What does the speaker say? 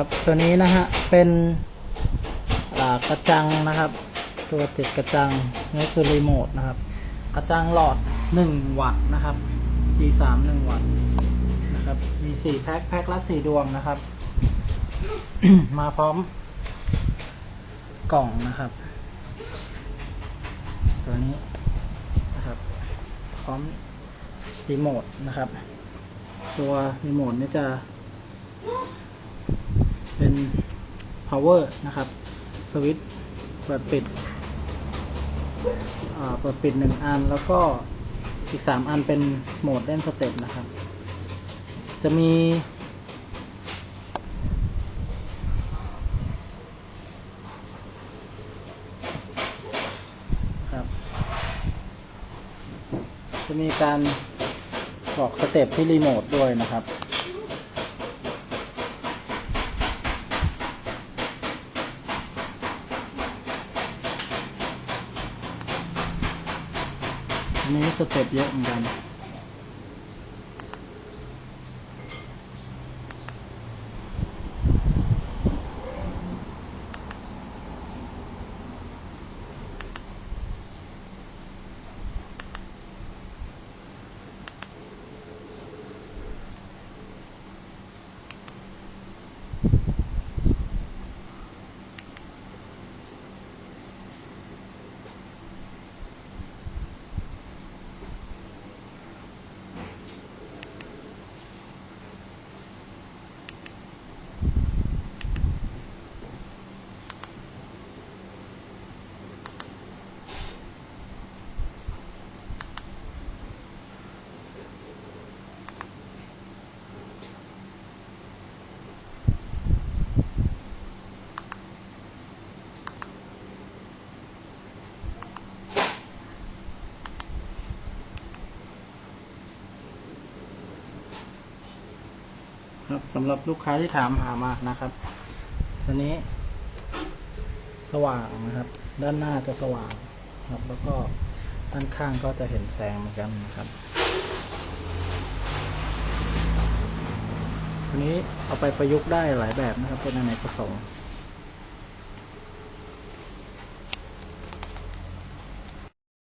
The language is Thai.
ครับ ตัวนี้นะฮะเป็นกระจังนะครับ ตัวติดกระจังนี่คือรีโมทนะครับ กระจังหลอด 1 วัตต์นะครับ D3 1 วัตต์นะครับ มี 4 แพ็คแพ็คละ 4 ดวงนะครับ มาพร้อม กล่องนะครับ ตัวนี้นะครับ พร้อมรีโมทนะครับ ตัวรีโมทนี่จะ เป็น power นะครับ สวิตช์เปิดปิดอ่าเปิดปิดหนึ่งอัน แล้วก็อีกสามอันเป็นโหมดเล่นสเต็ปนะครับ จะมี ครับ จะมีการบอกสเต็ปที่รีโมทด้วยนะครับ อันนี้สเต็ ครับสำหรับลูกค้าที่ถามหามานะครับตัวนี้ สว่างนะครับ ด้านหน้าจะสว่างครับ แล้วก็ด้านข้างก็จะเห็นแสงเหมือนกันนะครับตัวนี้เอาไปประยุกต์ได้หลายแบบนะครับเป็นอเนกปรผสม